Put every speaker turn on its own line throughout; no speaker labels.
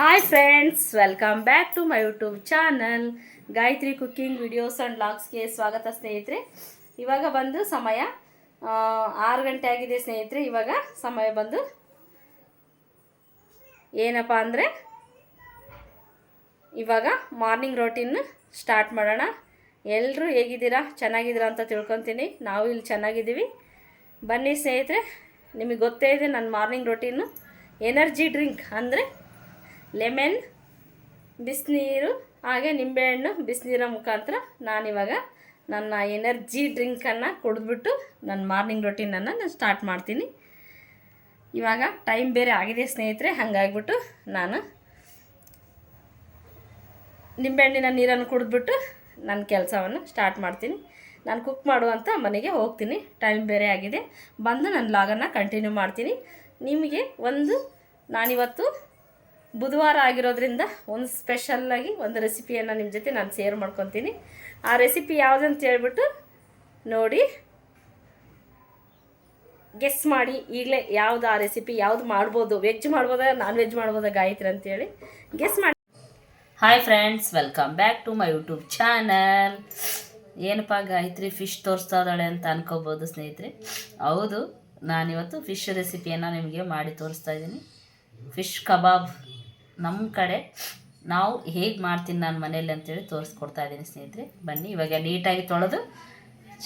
Hi friends welcome back to my YouTube channel Gayatri cooking videos and ಬ್ಲಾಗ್ಸ್ಗೆ ಸ್ವಾಗತ ಸ್ನೇಹಿತರೆ. ಇವಾಗ ಬಂದು ಸಮಯ ಆರು ಗಂಟೆ ಆಗಿದೆ ಸ್ನೇಹಿತರೆ. ಇವಾಗ ಸಮಯ ಬಂದು ಏನಪ್ಪ ಅಂದರೆ, ಇವಾಗ ಮಾರ್ನಿಂಗ್ ರೊಟೀನ್ ಸ್ಟಾರ್ಟ್ ಮಾಡೋಣ. ಎಲ್ಲರೂ ಹೇಗಿದ್ದೀರಾ? ಚೆನ್ನಾಗಿದ್ದೀರಾ ಅಂತ ತಿಳ್ಕೊತೀನಿ. ನಾವು ಇಲ್ಲಿ ಚೆನ್ನಾಗಿದ್ದೀವಿ. ಬನ್ನಿ ಸ್ನೇಹಿತರೆ, ನಿಮಗೆ ಗೊತ್ತೇ ಇದೆ ನನ್ನ ಮಾರ್ನಿಂಗ್ ರೊಟೀನು ಎನರ್ಜಿ ಡ್ರಿಂಕ್ ಅಂದರೆ ಲೆಮನ್, ಬಿಸಿನೀರು, ಹಾಗೆ ನಿಂಬೆಹಣ್ಣು, ಬಿಸಿನೀರ ಮುಖಾಂತರ ನಾನಿವಾಗ ನನ್ನ ಎನರ್ಜಿ ಡ್ರಿಂಕನ್ನು ಕುಡಿದ್ಬಿಟ್ಟು ನನ್ನ ಮಾರ್ನಿಂಗ್ ರೊಟೀನನ್ನು ನಾನು ಸ್ಟಾರ್ಟ್ ಮಾಡ್ತೀನಿ. ಇವಾಗ ಟೈಮ್ ಬೇರೆ ಆಗಿದೆ ಸ್ನೇಹಿತರೆ, ಹಾಗಾಗಿಬಿಟ್ಟು ನಾನು ನಿಂಬೆಹಣ್ಣಿನ ನೀರನ್ನು ಕುಡಿದ್ಬಿಟ್ಟು ನನ್ನ ಕೆಲಸವನ್ನು ಸ್ಟಾರ್ಟ್ ಮಾಡ್ತೀನಿ. ನಾನು ಕುಕ್ ಮಾಡುವಂಥ ಮನೆಗೆ ಹೋಗ್ತೀನಿ, ಟೈಮ್ ಬೇರೆ ಆಗಿದೆ. ಬಂದು ನನ್ನ ಲಾಗನ್ನು ಕಂಟಿನ್ಯೂ ಮಾಡ್ತೀನಿ. ನಿಮಗೆ ಒಂದು ನಾನಿವತ್ತು ಬುಧವಾರ ಆಗಿರೋದ್ರಿಂದ ಒಂದು ಸ್ಪೆಷಲ್ಲಾಗಿ ಒಂದು ರೆಸಿಪಿಯನ್ನು ನಿಮ್ಮ ಜೊತೆ ನಾನು ಶೇರ್ ಮಾಡ್ಕೊತೀನಿ. ಆ ರೆಸಿಪಿ ಯಾವುದಂತ ಹೇಳ್ಬಿಟ್ಟು ನೋಡಿ. ಗೆಸ್ ಮಾಡಿ, ಈಗಲೇ ಯಾವ್ದು ಆ ರೆಸಿಪಿ ಯಾವ್ದು ಮಾಡ್ಬೋದು ವೆಜ್ ಮಾಡ್ಬೋದಾ ನಾನ್ ವೆಜ್ ಮಾಡ್ಬೋದಾ ಗಾಯತ್ರಿ ಅಂತೇಳಿ. ಗೆಸ್ ಮಾಡಿ. Hi friends welcome back to my YouTube channel ಏನಪ್ಪ ಗಾಯತ್ರಿ ಫಿಶ್ ತೋರಿಸ್ತಾ ಇದ್ದಾಳೆ ಅಂತ ಅನ್ಕೋಬೋದು ಸ್ನೇಹಿತರೆ. ಹೌದು, ನಾನಿವತ್ತು ಫಿಶ್ ರೆಸಿಪಿಯನ್ನು ನಿಮಗೆ ಮಾಡಿ ತೋರಿಸ್ತಾ ಇದ್ದೀನಿ. ಫಿಶ್ ಕಬಾಬ್ ನಮ್ಮ ಕಡೆ ನಾವು ಹೇಗೆ ಮಾಡ್ತೀನಿ ನಾನು ಮನೇಲಿ ಅಂತೇಳಿ ತೋರಿಸ್ಕೊಡ್ತಾ ಇದ್ದೀನಿ ಸ್ನೇಹಿತರೆ. ಬನ್ನಿ, ಇವಾಗ ನೀಟಾಗಿ ತೊಳೆದು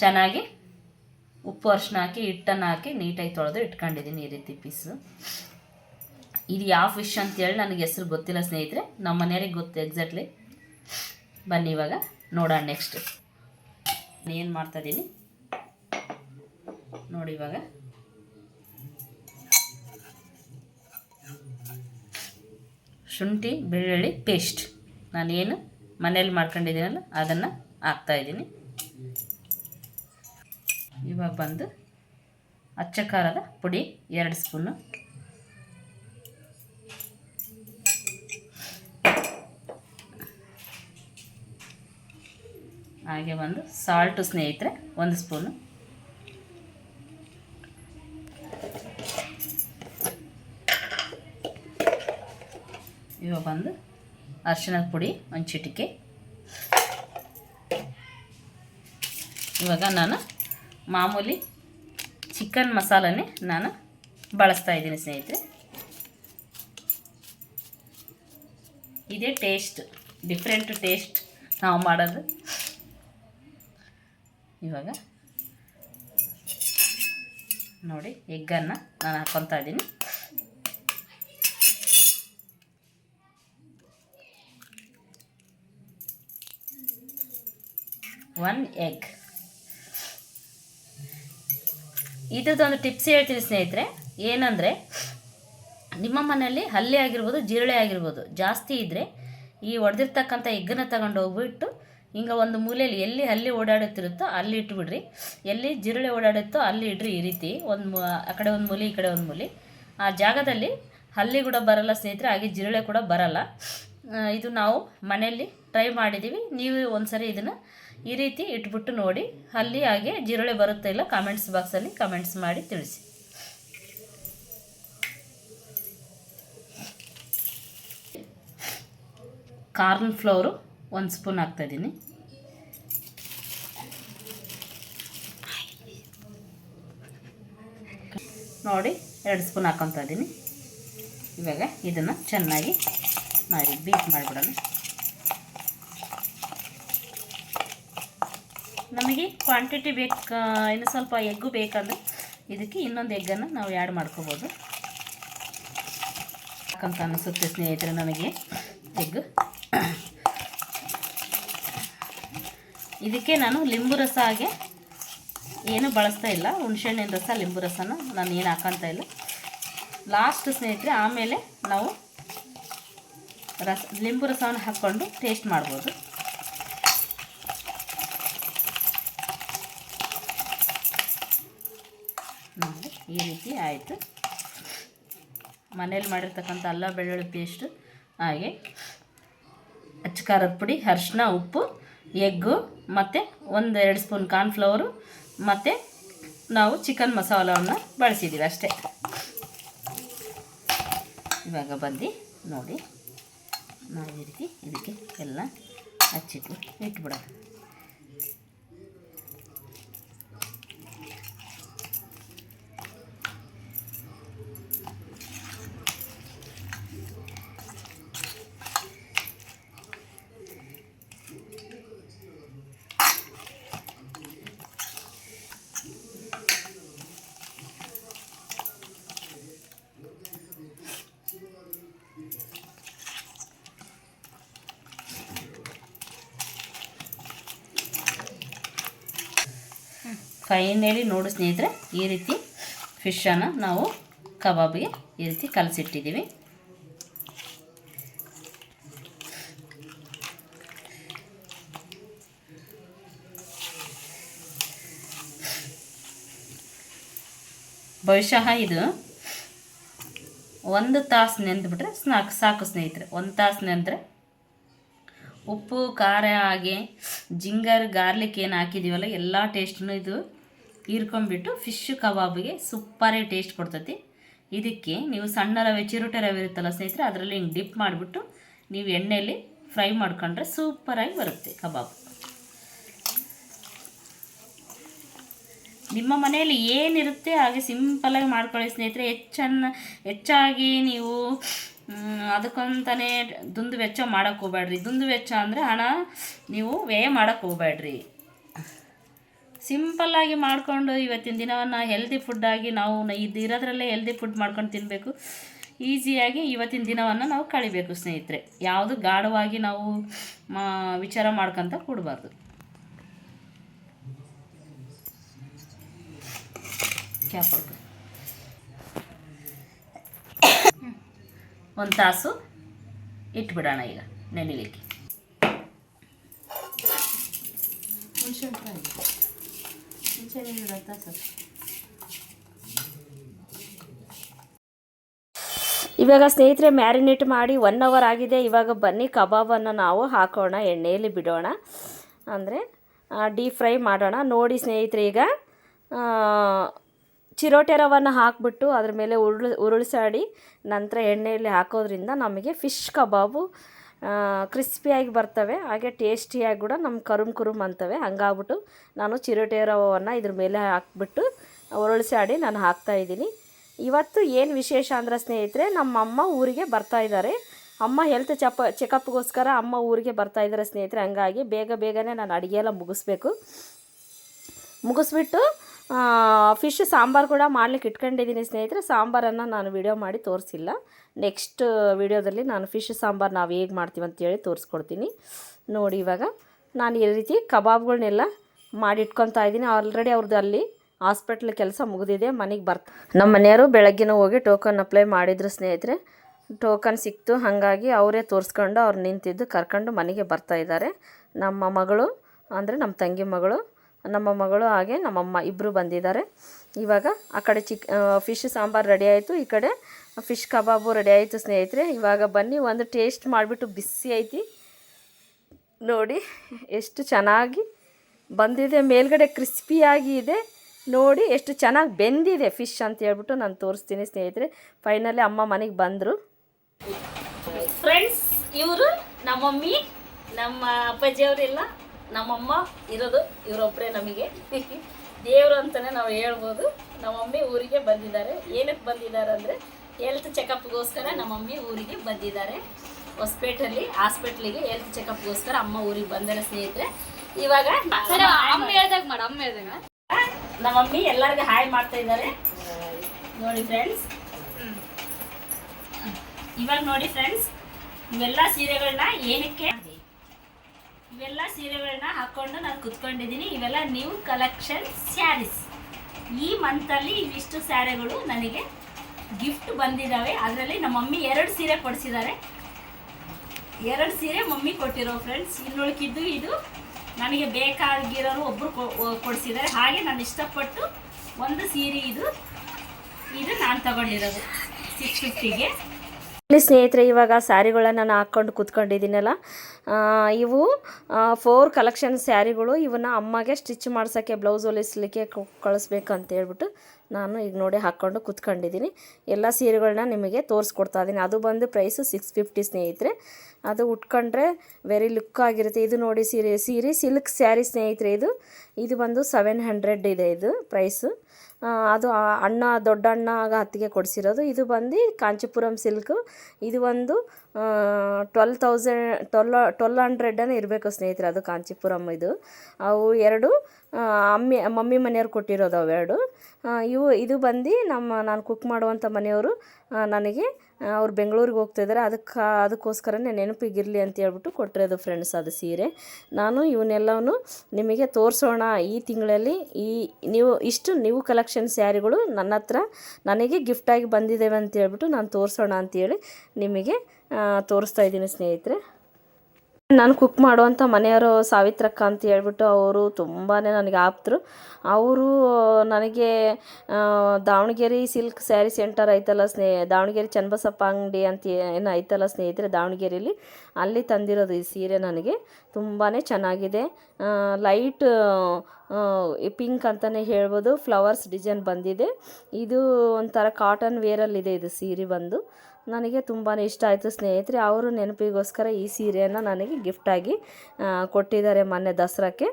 ಚೆನ್ನಾಗಿ ಉಪ್ಪು ಅರ್ಶನ ಹಾಕಿ, ಹಿಟ್ಟನ್ನು ಹಾಕಿ ನೀಟಾಗಿ ತೊಳೆದು ಇಟ್ಕೊಂಡಿದ್ದೀನಿ ಈ ರೀತಿ ಪೀಸು. ಇದು ಯಾವ ಫಿಶ್ ಅಂತೇಳಿ ನನಗೆ ಹೆಸರು ಗೊತ್ತಿಲ್ಲ ಸ್ನೇಹಿತರೆ. ನಮ್ಮ ಮನೆಯವ್ರಿಗೆ ಗೊತ್ತು ಎಕ್ಸಾಕ್ಟ್ಲಿ ಬನ್ನಿ ಇವಾಗ ನೋಡೋಣ ನೆಕ್ಸ್ಟ್ ಏನು ಮಾಡ್ತಾಯಿದ್ದೀನಿ ನೋಡಿ ಇವಾಗ. ಶುಂಠಿ, ಬೆಳ್ಳುಳ್ಳಿ ಪೇಸ್ಟ್ ನಾನೇನು ಮನೇಲಿ ಮಾಡ್ಕೊಂಡಿದ್ದೀನಲ್ಲ, ಅದನ್ನು ಹಾಕ್ತಾಯಿದ್ದೀನಿ ಇವಾಗ ಬಂದು ಅಚ್ಚ ಖಾರದ ಪುಡಿ ಎರಡು ಸ್ಪೂನು. ಹಾಗೆ ಒಂದು ಸಾಲ್ಟು ಸ್ನೇಹಿತರೆ, ಒಂದು ಸ್ಪೂನು. ಇವಾಗ ಬಂದು ಅರಿಶಿಣದ ಪುಡಿ, ಒಂದು ಚಿಟಿಕೆ. ಇವಾಗ ನಾನು ಮಾಮೂಲಿ ಚಿಕನ್ ಮಸಾಲನೇ ನಾನು ಬಳಸ್ತಾ ಇದ್ದೀನಿ ಸ್ನೇಹಿತರೆ. ಇದೇ ಟೇಸ್ಟ್, ಡಿಫ್ರೆಂಟ್ ಟೇಸ್ಟ್ ನಾವು ಮಾಡೋದು. ಇವಾಗ ನೋಡಿ, ಎಗ್ಗನ್ನು ನಾನು ಹಾಕ್ಕೊತಾ ಇದ್ದೀನಿ. ಒನ್ ಎಗ್ ಇದ್ರದ್ದೊಂದು ಟಿಪ್ಸ್ ಹೇಳ್ತೀನಿ ಸ್ನೇಹಿತರೆ, ಏನಂದರೆ ನಿಮ್ಮ ಮನೆಯಲ್ಲಿ ಹಲ್ಲಿ ಆಗಿರ್ಬೋದು, ಜಿರಳೆ ಆಗಿರ್ಬೋದು, ಜಾಸ್ತಿ ಇದ್ದರೆ ಈ ಒಡೆದಿರ್ತಕ್ಕಂಥ ಎಗ್ಗನ್ನು ತಗೊಂಡು ಹೋಗ್ಬಿಟ್ಟು ಹಿಂಗೆ ಒಂದು ಮೂಲೆಯಲ್ಲಿ ಎಲ್ಲಿ ಹಲ್ಲಿ ಓಡಾಡುತ್ತಿರುತ್ತೋ ಅಲ್ಲಿ ಇಟ್ಬಿಡ್ರಿ. ಎಲ್ಲಿ ಜಿರಳೆ ಓಡಾಡುತ್ತೋ ಅಲ್ಲಿ ಇಡ್ರಿ ಈ ರೀತಿ. ಒಂದು ಆ ಕಡೆ ಒಂದು ಮೂಲೆ, ಈ ಕಡೆ ಒಂದು ಮೂಲೆ. ಆ ಜಾಗದಲ್ಲಿ ಹಲ್ಲಿ ಕೂಡ ಬರಲ್ಲ ಸ್ನೇಹಿತರೆ, ಹಾಗೆ ಜಿರಳೆ ಕೂಡ ಬರಲ್ಲ. ಇದು ನಾವು ಮನೆಯಲ್ಲಿ ಟ್ರೈ ಮಾಡಿದ್ದೀವಿ. ನೀವು ಒಂದ್ಸರಿ ಇದನ್ನು ಈ ರೀತಿ ಇಟ್ಬಿಟ್ಟು ನೋಡಿ. ಅಲ್ಲಿ ಹಾಗೆ ಜಿರಳೆ ಬರುತ್ತಾ ಇಲ್ಲ? ಕಾಮೆಂಟ್ಸ್ ಬಾಕ್ಸಲ್ಲಿ ಕಮೆಂಟ್ಸ್ ಮಾಡಿ ತಿಳಿಸಿ. ಕಾರ್ನ್ ಫ್ಲೋರು ಒಂದು ಸ್ಪೂನ್ ಹಾಕ್ತಾಯಿದ್ದೀನಿ ನೋಡಿ, ಎರಡು ಸ್ಪೂನ್ ಹಾಕೊತಾ ಇದ್ದೀನಿ. ಇವಾಗ ಇದನ್ನು ಚೆನ್ನಾಗಿ ನಾವು ಬೀಟ್ ಮಾಡಿಬಿಡೋಣ. ನಮಗೆ ಕ್ವಾಂಟಿಟಿ ಬೇಕು ಇನ್ನು ಸ್ವಲ್ಪ ಎಗ್ಗು ಬೇಕಂದರೆ ಇದಕ್ಕೆ ಇನ್ನೊಂದು ಎಗ್ಗನ್ನು ನಾವು ಆ್ಯಡ್ ಮಾಡ್ಕೋಬೋದು. ಯಾಕಂತ ಅನಿಸುತ್ತೆ ಸ್ನೇಹಿತರೆ ನನಗೆ ಎಗ್ಗು. ಇದಕ್ಕೆ ನಾನು ಲಿಂಬು ರಸ ಹಾಗೆ ಏನು ಬಳಸ್ತಾ ಇಲ್ಲ, ಹುಣಸೆಹಣ್ಣಿನ ರಸ, ಲಿಂಬು ರಸನ ನಾನು ಏನು ಹಾಕಂತ ಇಲ್ಲ. ಲಾಸ್ಟ್ ಸ್ನೇಹಿತರೆ, ಆಮೇಲೆ ನಾವು ರಸ, ಲಿಂಬು ರಸವನ್ನು ಹಾಕ್ಕೊಂಡು ಟೇಸ್ಟ್ ಮಾಡ್ಬೋದು ನೋಡಿ ಈ ರೀತಿ ಆಯಿತು. ಮನೇಲಿ ಮಾಡಿರ್ತಕ್ಕಂಥ ಅಲ್ಲ, ಬೆಳ್ಳುಳ್ಳಿ ಪೇಸ್ಟು ಹಾಗೆ ಅಚ್ಚ ಖಾರದ ಪುಡಿ ಅರ್ಶಿನ ಉಪ್ಪು, ಎಗ್ಗು, ಮತ್ತು ಒಂದು ಎರಡು ಸ್ಪೂನ್ ಕಾರ್ನ್ಫ್ಲವರು ಮತ್ತು ನಾವು ಚಿಕನ್ ಮಸಾಲವನ್ನು ಬಳಸಿದ್ದೀವಿ ಅಷ್ಟೇ. ಇವಾಗ ಬಂದು ನೋಡಿ, ನಾವು ಈ ರೀತಿ ಇದಕ್ಕೆ ಎಲ್ಲ ಹಚ್ಚಿಟ್ಟು ಇಟ್ಬಿಡೋದು ಫೈನಲಿ ನೋಡು ಸ್ನೇಹಿತರೆ, ಈ ರೀತಿ ಫಿಶನ್ನು ನಾವು ಕಬಾಬಿಗೆ ಈ ರೀತಿ ಕಲಸಿಟ್ಟಿದ್ದೀವಿ. ಬಹುಶಃ ಇದು ಒಂದು ತಾಸು ನೆಂದ್ಬಿಟ್ರೆ ಸ್ನಾಕ್, ಸಾಕು ಸ್ನೇಹಿತರೆ, ಒಂದು ತಾಸು ನೆನೆದ್ರೆ ಉಪ್ಪು, ಖಾರ ಹಾಗೆ, ಜಿಂಗರ್, ಗಾರ್ಲಿಕ್ ಏನು ಹಾಕಿದ್ದೀವಲ್ಲ ಎಲ್ಲ ಟೇಸ್ಟ್ನೂ ಇದು ಹೀರ್ಕೊಂಡ್ಬಿಟ್ಟು ಫಿಶ್ ಕಬಾಬಿಗೆ ಸೂಪರೇ ಟೇಸ್ಟ್ ಕೊಡ್ತತಿ. ಇದಕ್ಕೆ ನೀವು ಸಣ್ಣ ರವೆ ಚಿರುಟೆ ರವೆ ಇರುತ್ತಲ್ಲ ಸ್ನೇಹಿತರೆ, ಅದರಲ್ಲಿ ಹಿಂಗೆ ಡಿಪ್ ಮಾಡಿಬಿಟ್ಟು ನೀವು ಎಣ್ಣೆಯಲ್ಲಿ ಫ್ರೈ ಮಾಡ್ಕೊಂಡ್ರೆ ಸೂಪರಾಗಿ ಬರುತ್ತೆ ಕಬಾಬ್. ನಿಮ್ಮ ಮನೆಯಲ್ಲಿ ಏನಿರುತ್ತೆ ಹಾಗೆ ಸಿಂಪಲಾಗಿ ಮಾಡ್ಕೊಳ್ಳಿ ಸ್ನೇಹಿತರೆ. ಹೆಚ್ಚನ್ನ ಹೆಚ್ಚಾಗಿ ನೀವು ಅದಕ್ಕಂತಲೇ ದುಂದು ವೆಚ್ಚ ಮಾಡೋಕ್ಕೆ ಹೋಗ್ಬೇಡ್ರಿ. ದುಂದು ವೆಚ್ಚ ಅಂದರೆ ಹಣ ನೀವು ವ್ಯಯ ಮಾಡೋಕ್ಕೆ ಹೋಗ್ಬೇಡ್ರಿ. ಸಿಂಪಲ್ಲಾಗಿ ಮಾಡಿಕೊಂಡು ಇವತ್ತಿನ ದಿನವನ್ನು ಹೆಲ್ದಿ ಫುಡ್ಡಾಗಿ ನಾವು ಇದಿರೋದ್ರಲ್ಲೇ ಹೆಲ್ದಿ ಫುಡ್ ಮಾಡ್ಕೊಂಡು ತಿನ್ನಬೇಕು ಈಸಿಯಾಗಿ ಇವತ್ತಿನ ದಿನವನ್ನು ನಾವು ಕಳಿಬೇಕು ಸ್ನೇಹಿತರೆ. ಯಾವುದು ಗಾಢವಾಗಿ ನಾವು ವಿಚಾರ ಮಾಡ್ಕೊತ ಕೊಡಬಾರ್ದು. ಒಂದು ತಾಸು ಇಟ್ಬಿಡೋಣ ಈಗ ನೆನಿಲಿಕ್ಕೆ.
ಇವಾಗ ಸ್ನೇಹಿತರೆ ಮ್ಯಾರಿನೇಟ್ ಮಾಡಿ ಒನ್ ಅವರ್ ಆಗಿದೆ. ಇವಾಗ ಬನ್ನಿ, ಕಬಾಬನ್ನು ನಾವು ಹಾಕೋಣ, ಎಣ್ಣೆಯಲ್ಲಿ ಬಿಡೋಣ. ಅಂದರೆ ಡೀಪ್ ಫ್ರೈ ಮಾಡೋಣ. ನೋಡಿ ಸ್ನೇಹಿತರೆ ಈಗ ಚಿರೋಟೆ ರವನ್ನು ಹಾಕಿಬಿಟ್ಟು ಅದ್ರ ಮೇಲೆ ಉರುಳು, ಉರುಳಿಸಾಡಿ ನಂತರ ಎಣ್ಣೆಯಲ್ಲಿ ಹಾಕೋದ್ರಿಂದ ನಮಗೆ ಫಿಶ್ ಕಬಾಬು ಕ್ರಿಸ್ಪಿಯಾಗಿ ಬರ್ತವೆ, ಹಾಗೆ ಟೇಸ್ಟಿಯಾಗಿ ಕೂಡ ನಮ್ಮ ಕರುಮ್ ಕುರುಮ್ ಅಂತವೆ. ಹಂಗಾಗ್ಬಿಟ್ಟು ನಾನು ಚಿರೋಟೆ ರವವನ್ನು ಇದ್ರ ಮೇಲೆ ಹಾಕ್ಬಿಟ್ಟು ಉರುಳಿಸಾಡಿ ನಾನು ಹಾಕ್ತಾಯಿದ್ದೀನಿ ಇವತ್ತು ಏನು ವಿಶೇಷ ಅಂದರೆ ಸ್ನೇಹಿತರೆ ನಮ್ಮ ಅಮ್ಮ ಊರಿಗೆ ಬರ್ತಾ ಇದ್ದಾರೆ. ಅಮ್ಮ ಹೆಲ್ತ್ ಚಪ ಚೆಕಪ್ಗೋಸ್ಕರ ಅಮ್ಮ ಊರಿಗೆ ಬರ್ತಾ ಇದ್ದಾರೆ ಸ್ನೇಹಿತರೆ. ಹಂಗಾಗಿ ಬೇಗ ಬೇಗನೆ ನಾನು ಅಡುಗೆ ಎಲ್ಲ ಮುಗಿಸ್ಬೇಕು. ಮುಗಿಸ್ಬಿಟ್ಟು ಫಿಶ್ ಸಾಂಬಾರು ಕೂಡ ಮಾಡ್ಲಿಕ್ಕೆ ಇಟ್ಕೊಂಡಿದ್ದೀನಿ ಸ್ನೇಹಿತರೆ. ಸಾಂಬಾರನ್ನು ನಾನು ವಿಡಿಯೋ ಮಾಡಿ ತೋರಿಸಿಲ್ಲ. ನೆಕ್ಸ್ಟ್ ವಿಡಿಯೋದಲ್ಲಿ ನಾನು ಫಿಶ್ ಸಾಂಬಾರು ನಾವು ಹೇಗೆ ಮಾಡ್ತೀವಿ ಅಂತೇಳಿ ತೋರಿಸ್ಕೊಡ್ತೀನಿ. ನೋಡಿ ಇವಾಗ, ನಾನು ಈ ರೀತಿ ಕಬಾಬ್ಗಳನ್ನೆಲ್ಲ ಮಾಡಿ ಇಟ್ಕೊತಾ ಇದ್ದೀನಿ. ಆಲ್ರೆಡಿ ಅವ್ರದ್ದು ಅಲ್ಲಿ ಹಾಸ್ಪಿಟ್ಲ್ ಕೆಲಸ ಮುಗಿದಿದೆ, ಮನೆಗೆ ಬರ್ತಾ ನಮ್ಮ ಮನೆಯವರು ಬೆಳಗ್ಗೆನ ಹೋಗಿ ಟೋಕನ್ ಅಪ್ಲೈ ಮಾಡಿದ್ರು ಸ್ನೇಹಿತರೆ. ಟೋಕನ್ ಸಿಕ್ತು, ಹಾಗಾಗಿ ಅವರೇ ತೋರಿಸ್ಕೊಂಡು ಅವ್ರು ನಿಂತಿದ್ದು ಕರ್ಕೊಂಡು ಮನೆಗೆ ಬರ್ತಾ ಇದ್ದಾರೆ. ನಮ್ಮ ಮಗಳು, ಅಂದರೆ ನಮ್ಮ ತಂಗಿ ಮಗಳು ನಮ್ಮ ಮಗಳು ಹಾಗೆ ನಮ್ಮಮ್ಮ ಇಬ್ಬರು ಬಂದಿದ್ದಾರೆ. ಇವಾಗ ಆ ಕಡೆ ಚಿಕ್ ಫಿಶ್ ಸಾಂಬಾರು ರೆಡಿ ಆಯಿತು. ಈ ಕಡೆ ಫಿಶ್ ಕಬಾಬು ರೆಡಿ ಆಯಿತು ಸ್ನೇಹಿತರೆ. ಇವಾಗ ಬನ್ನಿ, ಒಂದು ಟೇಸ್ಟ್ ಮಾಡಿಬಿಟ್ಟು ಬಿಸಿ ಐತಿ. ನೋಡಿ, ಎಷ್ಟು ಚೆನ್ನಾಗಿ ಬಂದಿದೆ. ಮೇಲ್ಗಡೆ ಕ್ರಿಸ್ಪಿಯಾಗಿ ಇದೆ. ನೋಡಿ, ಎಷ್ಟು ಚೆನ್ನಾಗಿ ಬೆಂದಿದೆ ಫಿಶ್ ಅಂತ ಹೇಳ್ಬಿಟ್ಟು ನಾನು ತೋರಿಸ್ತೀನಿ ಸ್ನೇಹಿತರೆ. ಫೈನಲಿ ಅಮ್ಮ ಮನೆಗೆ ಬಂದರು.
ಫ್ರೆಂಡ್ಸ್ ಇವರು ನಮ್ಮಮ್ಮಿ ನಮ್ಮ ಅಪ್ಪಾಜಿಯವರೆಲ್ಲ ನಮ್ಮಮ್ಮ ಇರೋದು ಇವರೊಬ್ಬರೇ ನಮಗೆ. ದೇವರು ಅಂತಲೇ ನಾವು ಹೇಳ್ಬೋದು. ನಮ್ಮಮ್ಮಿ ಊರಿಗೆ ಬಂದಿದ್ದಾರೆ. ಏನಕ್ಕೆ ಬಂದಿದ್ದಾರೆ ಅಂದರೆ ಹೆಲ್ತ್ ಚೆಕಪ್ಗೋಸ್ಕರ ನಮ್ಮಮ್ಮಿ ಊರಿಗೆ ಬಂದಿದ್ದಾರೆ. ಹೊಸಪೇಟಲ್ಲಿ ಹಾಸ್ಪಿಟ್ಲಿಗೆ ಹೆಲ್ತ್ ಚೆಕಪ್ಗೋಸ್ಕರ ಅಮ್ಮ ಊರಿಗೆ ಬಂದರೆ ಸ್ನೇಹಿತರೆ. ಇವಾಗ
ಅಮ್ಮ ಹೇಳ್ದಾಗ ಮಾಡ ಅಮ್ಮ ಹೇಳ್ದಾಗ.
ನಮ್ಮಮ್ಮಿ ಎಲ್ಲರಿಗೂ ಹಾಯ್ ಮಾಡ್ತಾ ಇದ್ದಾರೆ. ನೋಡಿ ಫ್ರೆಂಡ್ಸ್ ಇವಾಗ ನೋಡಿ ಫ್ರೆಂಡ್ಸ್ ಇವೆಲ್ಲ ಸೀರೆಗಳನ್ನ ಏನಕ್ಕೆ ಇವೆಲ್ಲ ಸೀರೆಗಳನ್ನ ಹಾಕೊಂಡು ನಾನು ಕುತ್ಕೊಂಡಿದ್ದೀನಿ. ಇವೆಲ್ಲ ನ್ಯೂ ಕಲೆಕ್ಷನ್ ಸ್ಯಾರೀಸ್ ಈ ಮಂತಲ್ಲಿ ಇವಿಷ್ಟು ಸ್ಯಾರೆಗಳು ನನಗೆ ಗಿಫ್ಟ್ ಬಂದಿದ್ದಾವೆ ಅದರಲ್ಲಿ ನಮ್ಮ ಮಮ್ಮಿ ಎರಡು ಸೀರೆ ಕೊಡಿಸಿದ್ದಾರೆ. ಎರಡು ಸೀರೆ ಮಮ್ಮಿ ಕೊಟ್ಟಿರೋ ಫ್ರೆಂಡ್ಸ್ ಇನ್ನುಳಿಕಿದ್ದು ಇದು. ನನಗೆ ಬೇಕಾಗಿರೋರು ಒಬ್ಬರು ಕೊಡಿಸಿದ್ದಾರೆ. ಹಾಗೆ ನಾನು ಇಷ್ಟಪಟ್ಟು ಒಂದು ಸೀರೆ ಇದು. ಇದು ನಾನು ತಗೊಂಡಿರೋದು. ಸಿಕ್ಸ್ ಫಿಫ್ಟಿಗೆ
ಇಲ್ಲಿ ಸ್ನೇಹಿತರೆ, ಇವಾಗ ಸ್ಯಾರಿಗಳನ್ನ ನಾನು ಹಾಕ್ಕೊಂಡು ಕೂತ್ಕೊಂಡಿದ್ದೀನಲ್ಲ ಇವು ಫೋರ್ ಕಲೆಕ್ಷನ್ ಸ್ಯಾರಿಗಳು. ಇವನ್ನ ಅಮ್ಮಗೆ ಸ್ಟಿಚ್ ಮಾಡ್ಸೋಕ್ಕೆ ಬ್ಲೌಸ್ ಹೊಲಿಸ್ಲಿಕ್ಕೆ ಕಳಿಸ್ಬೇಕು ಅಂತ ಹೇಳ್ಬಿಟ್ಟು ನಾನು ಈಗ ನೋಡಿ ಹಾಕ್ಕೊಂಡು ಕುತ್ಕೊಂಡಿದ್ದೀನಿ. ಎಲ್ಲ ಸೀರೆಗಳನ್ನ ನಿಮಗೆ ತೋರಿಸ್ಕೊಡ್ತಾ ಇದ್ದೀನಿ. ಅದು ಬಂದು ಪ್ರೈಸು ಸಿಕ್ಸ್ ಫಿಫ್ಟಿ ಸ್ನೇಹಿತರೆ. ಅದು ಉಟ್ಕೊಂಡ್ರೆ ವೆರಿ ಲುಕ್ ಆಗಿರುತ್ತೆ. ಇದು ನೋಡಿ ಸೀರೆ ಸೀರೆ ಸಿಲ್ಕ್ ಸ್ಯಾರಿ ಸ್ನೇಹಿತರೆ ಇದು. ಇದು ಬಂದು ಸೆವೆನ್ ಹಂಡ್ರೆಡ್ ಇದೆ ಇದು ಪ್ರೈಸು ಅದು ಅಣ್ಣ, ದೊಡ್ಡ ಅಣ್ಣ ಆಗ ಹತ್ತಿಗೆ ಕೊಡಿಸಿರೋದು. ಇದು ಬಂದು ಕಾಂಚಿಪುರಂ ಸಿಲ್ಕು ಇದು ಒಂದು ಟ್ವೆಲ್ ತೌಸಂಡ್ ಟ್ವೆಲ್ ಟ್ವೆಲ್ ಹಂಡ್ರೆಡನ್ನು ಇರಬೇಕು ಸ್ನೇಹಿತರೆ ಅದು ಕಾಂಚಿಪುರಂ ಇದು. ಅವು ಎರಡು ಅಮ್ಮಿ, ಮಮ್ಮಿ ಮನೆಯವ್ರು ಕೊಟ್ಟಿರೋದು ಅವೆರಡು ಇವು, ಇದು ಬಂದು ನಮ್ಮ, ನಾನು ಕುಕ್ ಮಾಡುವಂಥ ಮನೆಯವರು ನನಗೆ ಅವ್ರು ಬೆಂಗಳೂರಿಗೆ ಹೋಗ್ತಿದ್ದಾರೆ ಅದಕ್ಕೆ ಅದಕ್ಕೋಸ್ಕರನೇ ನೆನಪಿಗಿರಲಿ ಅಂತ ಹೇಳ್ಬಿಟ್ಟು ಕೊಟ್ಟಿರೋದು ಫ್ರೆಂಡ್ಸ್ ಅದು ಸೀರೆ. ನಾನು ಇವನ್ನೆಲ್ಲವೂ ನಿಮಗೆ ತೋರಿಸೋಣ. ಈ ತಿಂಗಳಲ್ಲಿ ಈ ನೀವು, ಇಷ್ಟು ನೀವು ಕಲೆಕ್ಷನ್ ಸ್ಯಾರಿಗಳು ನನ್ನ ಹತ್ರ ನನಗೆ ಗಿಫ್ಟಾಗಿ ಬಂದಿದ್ದೇವೆ ಅಂತ ಹೇಳ್ಬಿಟ್ಟು ನಾನು ತೋರಿಸೋಣ ಅಂತೇಳಿ ನಿಮಗೆ ತೋರಿಸ್ತಾ ಇದ್ದೀನಿ ಸ್ನೇಹಿತರೆ. ನಾನು ಕುಕ್ ಮಾಡುವಂಥ ಮನೆಯವರು ಸಾವಿತ್ರಕ್ಕ ಅಂತ ಹೇಳ್ಬಿಟ್ಟು ಅವರು ತುಂಬಾ ನನಗೆ ಆಪ್ತರು. ಅವರು, ನನಗೆ ದಾವಣಗೆರೆ ಸಿಲ್ಕ್ ಸ್ಯಾರಿ ಸೆಂಟರ್ ಐತಲ್ಲ ಸ್ನೇ, ದಾವಣಗೆರೆ ಚನ್ನಬಸಪ್ಪ ಅಂಗಡಿ ಅಂತ ಏನು ಐತಲ್ಲ ಸ್ನೇಹಿತರೆ ದಾವಣಗೆರೆಯಲ್ಲಿ ಅಲ್ಲಿ ತಂದಿರೋದು ಈ ಸೀರೆ ನನಗೆ. ತುಂಬಾ ಚೆನ್ನಾಗಿದೆ. ಲೈಟ್ ಪಿಂಕ್ ಅಂತಲೇ ಹೇಳ್ಬೋದು ಫ್ಲವರ್ಸ್ ಡಿಸೈನ್ ಬಂದಿದೆ. ಇದು ಒಂಥರ ಕಾಟನ್ ವೇರಲ್ಲಿದೆ ಇದು ಸೀರೆ ಬಂದು. ನನಗೆ ತುಂಬಾ ಇಷ್ಟ ಆಯಿತು ಸ್ನೇಹಿತರೆ. ಅವರು ನೆನಪಿಗೋಸ್ಕರ ಈ ಸೀರೆಯನ್ನು ನನಗೆ ಗಿಫ್ಟಾಗಿ ಕೊಟ್ಟಿದ್ದಾರೆ ಮೊನ್ನೆ ದಸರಾಕ್ಕೆ.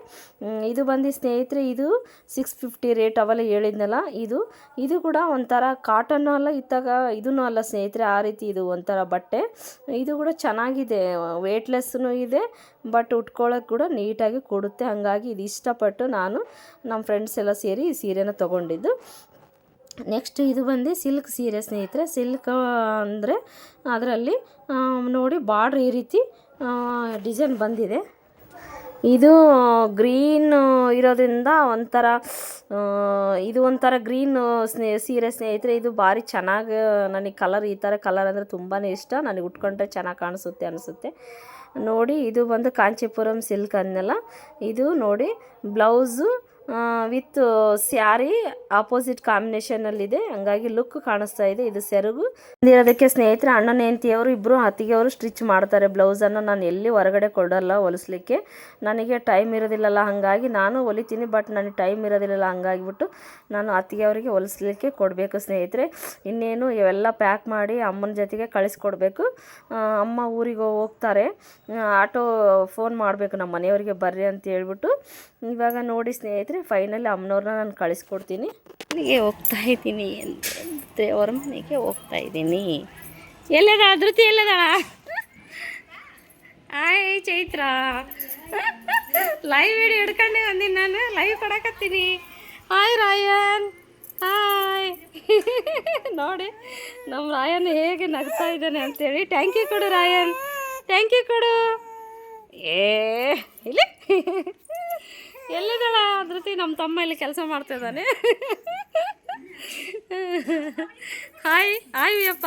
ಇದು ಬಂದು ಸ್ನೇಹಿತರೆ, ಇದು ಸಿಕ್ಸ್ ಫಿಫ್ಟಿ ರೇಟ್ ಅವೆಲ್ಲ ಹೇಳಿದ್ನಲ್ಲ, ಇದು ಇದು ಕೂಡ ಒಂಥರ ಕಾಟನ್ನು ಅಲ್ಲ, ಇತ್ತಾಗ ಇದೂ ಅಲ್ಲ ಸ್ನೇಹಿತರೆ, ಆ ರೀತಿ ಇದು ಒಂಥರ ಬಟ್ಟೆ. ಇದು ಕೂಡ ಚೆನ್ನಾಗಿದೆ ವೇಟ್ಲೆಸ್ಸೂ ಇದೆ ಬಟ್ ಉಟ್ಕೊಳ್ಳೋಕೆ ಕೂಡ ನೀಟಾಗಿ ಕೊಡುತ್ತೆ. ಹಾಗಾಗಿ ಇದು ಇಷ್ಟಪಟ್ಟು ನಾನು ನಮ್ಮ ಫ್ರೆಂಡ್ಸ್ ಎಲ್ಲ ಸೇರಿ ಈ ಸೀರೆನ ತೊಗೊಂಡಿದ್ದು. ನೆಕ್ಸ್ಟ್ ಇದು ಬಂದು ಸಿಲ್ಕ್ ಸೀರೆ ಸ್ನೇಹಿತರೆ. ಸಿಲ್ಕ್ ಅಂದರೆ ಅದರಲ್ಲಿ ನೋಡಿ ಬಾರ್ಡ್ರ್ ಈ ರೀತಿ ಡಿಸೈನ್ ಬಂದಿದೆ. ಇದು ಗ್ರೀನ್ ಇರೋದ್ರಿಂದ ಒಂಥರ ಇದು ಒಂಥರ ಗ್ರೀನ್ ಸ್ನೇ, ಸೀರೆ ಸ್ನೇಹಿತರೆ. ಇದು ಭಾರಿ ಚೆನ್ನಾಗಿ, ನನಗೆ ಕಲರ್ ಈ ಥರ ಕಲರ್ ಅಂದರೆ ತುಂಬಾ ಇಷ್ಟ. ನನಗೆ ಉಟ್ಕೊಂಡ್ರೆ ಚೆನ್ನಾಗಿ ಕಾಣಿಸುತ್ತೆ ಅನಿಸುತ್ತೆ. ನೋಡಿ ಇದು ಬಂದು ಕಾಂಚೀಪುರಂ ಸಿಲ್ಕ್ ಅನ್ನೆಲ್ಲ. ಇದು ನೋಡಿ ಬ್ಲೌಸು ವಿತ್ ಸ್ಯಾರಿ ಆಪೋಸಿಟ್ ಕಾಂಬಿನೇಷನಲ್ಲಿದೆ ಹಂಗಾಗಿ ಲುಕ್ ಕಾಣಿಸ್ತಾ ಇದೆ. ಇದು ಸೆರಗು. ಇರೋದಕ್ಕೆ ಸ್ನೇಹಿತರೆ, ಅಣ್ಣನ ಹೆಂಡತಿಯವರು ಇಬ್ಬರು ಅತ್ತಿಗೆಯವರು ಸ್ಟಿಚ್ ಮಾಡ್ತಾರೆ ಬ್ಲೌಸನ್ನು ನಾನು ಎಲ್ಲಿ ಹೊರಗಡೆ ಕೊಡಲ್ಲ ಹೊಲಿಸ್ಲಿಕ್ಕೆ. ನನಗೆ ಟೈಮ್ ಇರೋದಿಲ್ಲಲ್ಲ, ಹಾಗಾಗಿ ನಾನು ಹೊಲಿತೀನಿ ಬಟ್ ನನಗೆ ಟೈಮ್ ಇರೋದಿಲ್ಲಲ್ಲ, ಹಂಗಾಗಿಬಿಟ್ಟು ನಾನು ಅತ್ತಿಗೆಯವರಿಗೆ ಹೊಲಿಸ್ಲಿಕ್ಕೆ ಕೊಡಬೇಕು ಸ್ನೇಹಿತರೆ. ಇನ್ನೇನು, ಇವೆಲ್ಲ ಪ್ಯಾಕ್ ಮಾಡಿ ಅಮ್ಮನ ಜೊತೆಗೆ ಕಳಿಸ್ಕೊಡ್ಬೇಕು. ಅಮ್ಮ ಊರಿಗೆ ಹೋಗ್ತಾರೆ. ಆಟೋ ಫೋನ್ ಮಾಡಬೇಕು ನಮ್ಮ ಮನೆಯವರಿಗೆ ಬರ್ರಿ ಅಂತ ಹೇಳ್ಬಿಟ್ಟು. ಇವಾಗ ನೋಡಿ ಸ್ನೇಹಿತರೆ ಫೈನಲಿ ಅಮ್ಮನವ್ರನ್ನ ನಾನು ಕಳಿಸ್ಕೊಡ್ತೀನಿ. ಮನೆಗೆ ಹೋಗ್ತಾ ಇದ್ದೀನಿ ಅಂದರೆ ಅವ್ರ ಮನೆಗೆ ಹೋಗ್ತಾ ಇದ್ದೀನಿ. ಎಲ್ಲದಾಳ ಅದೃತಿ ಎಲ್ಲದಾಳ ಆಯ್ ಚೈತ್ರ. ಲೈವ್ ವಿಡಿಯೋ ಹಿಡ್ಕೊಂಡೆ ಬಂದೀನಿ ನಾನು. ಲೈವ್ ಕೊಡಕತ್ತೀನಿ. ಹಾಯ್ ರಾಯನ್. ಹಾಯ್ ನೋಡಿ ನಮ್ಮ ರಾಯನ್ ಹೇಗೆ ನಗ್ತಾ ಇದ್ದಾನೆ ಅಂತೇಳಿ. ಥ್ಯಾಂಕ್ ಯು ಕೊಡು ರಾಯನ್. ಥ್ಯಾಂಕ್ ಯು ಕೊಡು. ಏ, ಇಲ್ಲಿ. ಎಲ್ಲಿದ್ದಾಳ ಧೃತಿ ನಮ್ಮ ತಮ್ಮ ಇಲ್ಲಿ ಕೆಲಸ ಮಾಡ್ತಾ ಇದ್ದಾನೆ. Hi hi Uyyappa.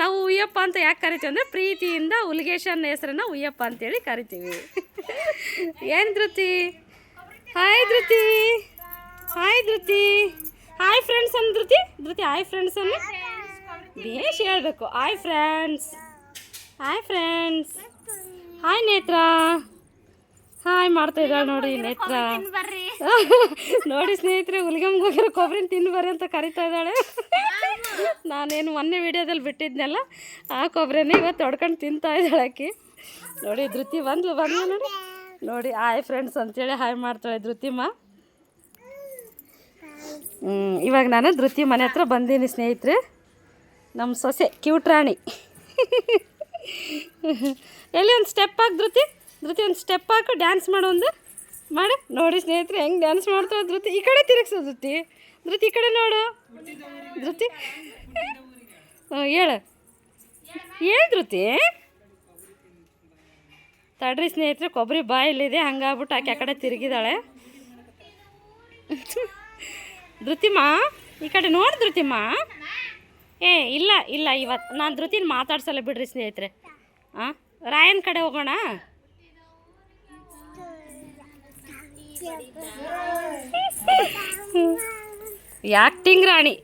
ನಾವು ಉಯ್ಯಪ್ಪ ಅಂತ ಯಾಕೆ ಕರಿತೀವಿ ಅಂದರೆ ಪ್ರೀತಿಯಿಂದ ಉಲ್ಗೇಶನ್ ಹೆಸರನ್ನ ಉಯ್ಯಪ್ಪ ಅಂತೇಳಿ ಕರಿತೀವಿ. ಏನು Dhriti? Hi Dhriti. Hi Dhriti. Hi friends ಅನ್ ಧೃತಿ? ಧೃತಿ ಹಾಯ್ ಫ್ರೆಂಡ್ಸ್ ಅನ್ನ ಬೇಷ್ ಹೇಳ್ಬೇಕು. Hi friends hi friends hi Netra. Hi ಮಾಡ್ತಾ ಇದ್ದಾಳೆ ನೋಡಿ ನೇತ್ರ. ನೋಡಿ ಸ್ನೇಹಿತರೆ ಹುಲಿಗಮ್ಗೆ ಹೋಗಿರೋ ಕೊಬ್ಬರಿನ ತಿನ್ನು ಬರ್ರಿ ಅಂತ ಕರಿತಾ ಇದ್ದಾಳೆ. ನಾನೇನು ಮೊನ್ನೆ ವಿಡಿಯೋದಲ್ಲಿ ಬಿಟ್ಟಿದ್ನಲ್ಲ ಆ ಕೊಬ್ಬರಿನ ಇವತ್ತು ಹೊಡ್ಕೊಂಡು ತಿಂತಾ ಇದ್ದಾಳೆ ಆಕಿ. ನೋಡಿ ಧೃತಿ ಬಂದ್ಲು ಬಂದ್ಲು ನೋಡಿ. ನೋಡಿ ಹಾಯ್ ಫ್ರೆಂಡ್ಸ್ ಅಂತೇಳಿ ಹಾಯ್ ಮಾಡ್ತಾಳೆ ಧೃತಿಮ್ಮ. ಹ್ಞೂ ಇವಾಗ ನಾನು ಧೃತಿ ಮನೆ ಹತ್ರ ಬಂದೀನಿ ಸ್ನೇಹಿತರೆ. ನಮ್ಮ ಸೊಸೆ ಕ್ಯೂಟ್ ರಾಣಿ. ಎಲ್ಲಿ ಒಂದು ಸ್ಟೆಪ್ ಆಗಿ ಧೃತಿ? ಧೃತಿ ಒಂದು ಸ್ಟೆಪ್ ಹಾಕು ಡ್ಯಾನ್ಸ್ ಮಾಡು ಒಂದು. ಮಾಡು. ನೋಡಿ ಸ್ನೇಹಿತರೆ, ಹೆಂಗೆ ಡ್ಯಾನ್ಸ್ ಮಾಡ್ತಾವೆ ಧೃತಿ. ಈ ಕಡೆ ತಿರುಗಿಸು ಧೃತಿ. ಧೃತಿ, ಈ ಕಡೆ ನೋಡು. ಧೃತಿ. ಹ್ಞೂ ಹೇಳು. ಹೇಳು ಧೃತಿ. ತಡ್ರಿ ಸ್ನೇಹಿತರೆ, ಕೊಬ್ಬರಿ ಬಾಯಲ್ಲಿದೆ, ಹಂಗಾಗ್ಬಿಟ್ಟು ಆಕೆ ಆ ಕಡೆ ತಿರುಗಿದಾಳೆ. ಧೃತಿಮಾ, ಈ ಕಡೆ ನೋಡಿ ಧೃತಿಮ್ಮ ಏ, ಇಲ್ಲ ಇಲ್ಲ ಇವತ್ತು ನಾನು ಧೃತಿನ ಮಾತಾಡ್ಸಲ್ಲ ಬಿಡ್ರಿ ಸ್ನೇಹಿತರೆ. ಹಾಂ ರಾಯನ್ ಕಡೆ ಹೋಗೋಣ. ಯಾಕ್ಟಿಂಗ್ ರಾಣಿ?